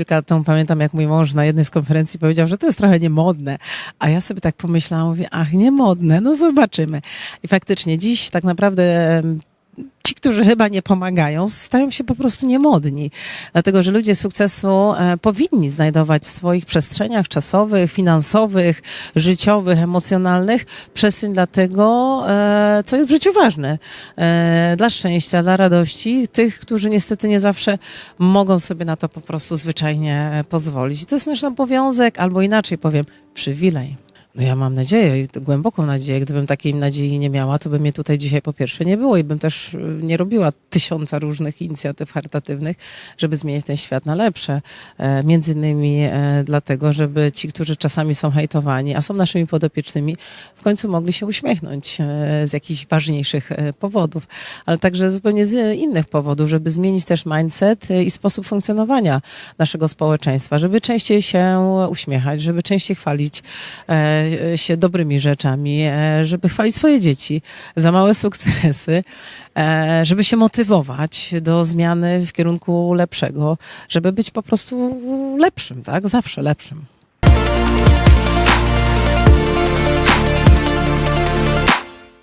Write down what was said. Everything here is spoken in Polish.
kilka lat temu pamiętam, jak mój mąż na jednej z konferencji powiedział, że to jest trochę niemodne. A ja sobie tak pomyślałam, mówię, ach, niemodne, no zobaczymy. I faktycznie dziś tak naprawdę ci, którzy chyba nie pomagają, stają się po prostu niemodni. Dlatego, że ludzie sukcesu e, powinni znajdować w swoich przestrzeniach czasowych, finansowych, życiowych, emocjonalnych przestrzeń dla tego, e, co jest w życiu ważne. E, dla szczęścia, dla radości tych, którzy niestety nie zawsze mogą sobie na to po prostu zwyczajnie pozwolić. I to jest nasz obowiązek, albo inaczej powiem, przywilej. No ja mam nadzieję, głęboką nadzieję. Gdybym takiej nadziei nie miała, to by mnie tutaj dzisiaj po pierwsze nie było i bym też y, nie robiła tysiąca różnych inicjatyw charytatywnych, żeby zmienić ten świat na lepsze. E, Między innymi e, dlatego, żeby ci, którzy czasami są hejtowani, a są naszymi podopiecznymi, w końcu mogli się uśmiechnąć e, z jakichś ważniejszych powodów, ale także zupełnie z innych powodów, żeby zmienić też mindset i sposób funkcjonowania naszego społeczeństwa, żeby częściej się uśmiechać, żeby częściej chwalić się dobrymi rzeczami, e, żeby chwalić swoje dzieci za małe sukcesy, e, żeby się motywować do zmiany w kierunku lepszego, żeby być po prostu lepszym, tak? Zawsze lepszym.